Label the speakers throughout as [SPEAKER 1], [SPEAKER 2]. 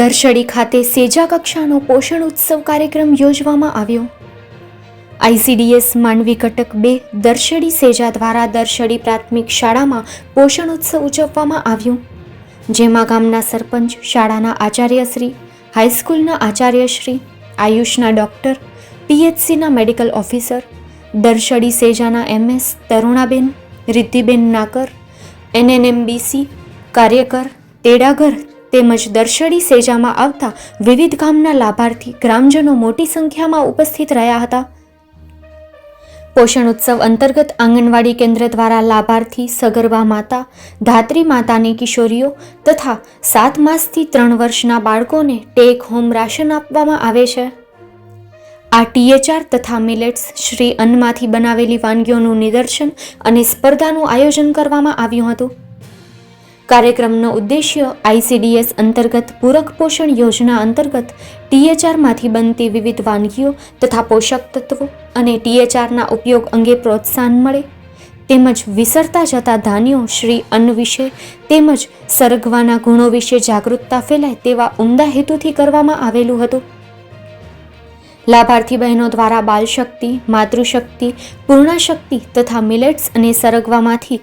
[SPEAKER 1] દરશડી ખાતે સેજા કક્ષાનો પોષણ ઉત્સવ કાર્યક્રમ યોજવામાં આવ્યો. આઈસીડીએસ માંડવી ઘટક બે દર્શડી સેજા દ્વારા દર્શડી પ્રાથમિક શાળામાં પોષણ ઉત્સવ ઉજવવામાં આવ્યો. જેમાં ગામના સરપંચ, શાળાના આચાર્યશ્રી, હાઈસ્કૂલના આચાર્યશ્રી, આયુષના ડૉક્ટર, પીએચસીના મેડિકલ ઓફિસર, દર્શડી સેજાના એમએસ તરુણાબેન, રિદ્ધિબેન નાકર, એનએનએમબીસી કાર્યકર, તેડાગર તેમજ દર્શડી સેજામાં આવતા વિવિધ ગામના લાભાર્થી ગ્રામજનો મોટી સંખ્યામાં ઉપસ્થિત રહ્યા હતા. પોષણ ઉત્સવ અંતર્ગત આંગણવાડી કેન્દ્ર દ્વારા લાભાર્થી સગર્ભા માતા, ધાત્રી માતાની કિશોરીઓ તથા સાત માસથી ત્રણ વર્ષના બાળકોને ટેક હોમ રાશન આપવામાં આવે છે. આ ટીએચઆર તથા મિલેટ્સ શ્રી અન્નમાંથી બનાવેલી વાનગીઓનું નિદર્શન અને સ્પર્ધાનું આયોજન કરવામાં આવ્યું હતું. કાર્યક્રમનો ઉદ્દેશ્ય આઈસીડીએસ અંતર્ગત પૂરક પોષણ યોજના અંતર્ગત ટીએચઆરમાંથી બનતી વિવિધ વાનગીઓ તથા પોષક તત્વો અને ટીએચઆરના ઉપયોગ અંગે પ્રોત્સાહન મળે. તેમજ વિસરતા જતા ધાન્યો શ્રી અન્ન વિશે તેમજ સરગવાના ગુણો વિશે જાગૃતતા ફેલાય તેવા ઉમદા હેતુથી કરવામાં આવેલું હતું. લાભાર્થી બહેનો દ્વારા બાલશક્તિ, માતૃશક્તિ, પૂર્ણાશક્તિ તથા મિલેટ્સ અને સરગવામાંથી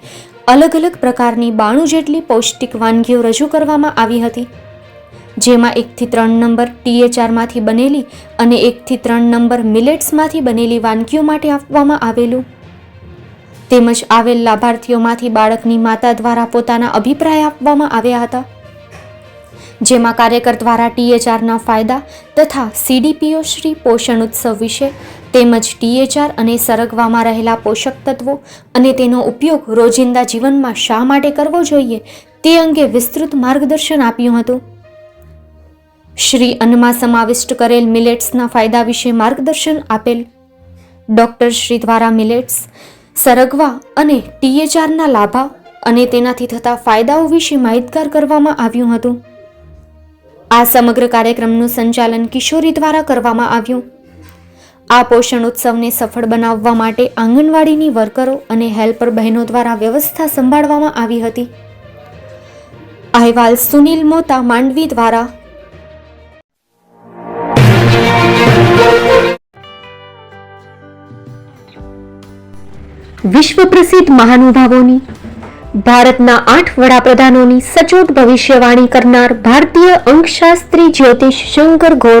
[SPEAKER 1] અલગ અલગ પ્રકારની બાણું જેટલી પૌષ્ટિક વાનગીઓ રજૂ કરવામાં આવી હતી. જેમાં એકથી ત્રણ નંબર ટીએચઆરમાંથી બનેલી અને એકથી ત્રણ નંબર મિલેટ્સમાંથી બનેલી વાનગીઓ માટે આપવામાં આવેલું. તેમજ આવેલ લાભાર્થીઓમાંથી બાળકની માતા દ્વારા પોતાના અભિપ્રાય આપવામાં આવ્યા હતા. જેમાં કાર્યકર દ્વારા ટીએચઆરના ફાયદા તથા સીડીપીઓ શ્રી પોષણ ઉત્સવ વિશે તેમજ ટીએચઆર અને સરગવામાં રહેલા પોષક તત્વો અને તેનો ઉપયોગ રોજિંદા જીવનમાં શા માટે કરવો જોઈએ તે અંગે વિસ્તૃત માર્ગદર્શન આપ્યું હતું. શ્રી અન્નમાં સમાવિષ્ટ કરેલ મિલેટ્સના ફાયદા વિશે માર્ગદર્શન આપેલ ડૉક્ટર શ્રી દ્વારા મિલેટ્સ, સરગવા અને ટીએચઆરના લાભા અને તેનાથી થતા ફાયદાઓ વિશે માહિતગાર કરવામાં આવ્યું હતું. આ સમગ્ર કાર્યક્રમનું સંચાલન કિશોરી દ્વારા કરવામાં આવ્યું. આ પોષણ ઉત્સવને સફળ બનાવવા માટે આંગણવાડીની વર્કરો અને હેલ્પર બહેનો દ્વારા વ્યવસ્થા સંભાળવામાં આવી હતી. અહેવાલ સુનિલ મોતા, માંડવી દ્વારા.
[SPEAKER 2] વિશ્વ પ્રસિદ્ધ મહાનુભાવોની, ભારતના આઠ વડાપ્રધાનોની સચોટ ભવિષ્યવાણી કરનાર ભારતીય અંકશાસ્ત્રી જ્યોતિષ શંકર ગોર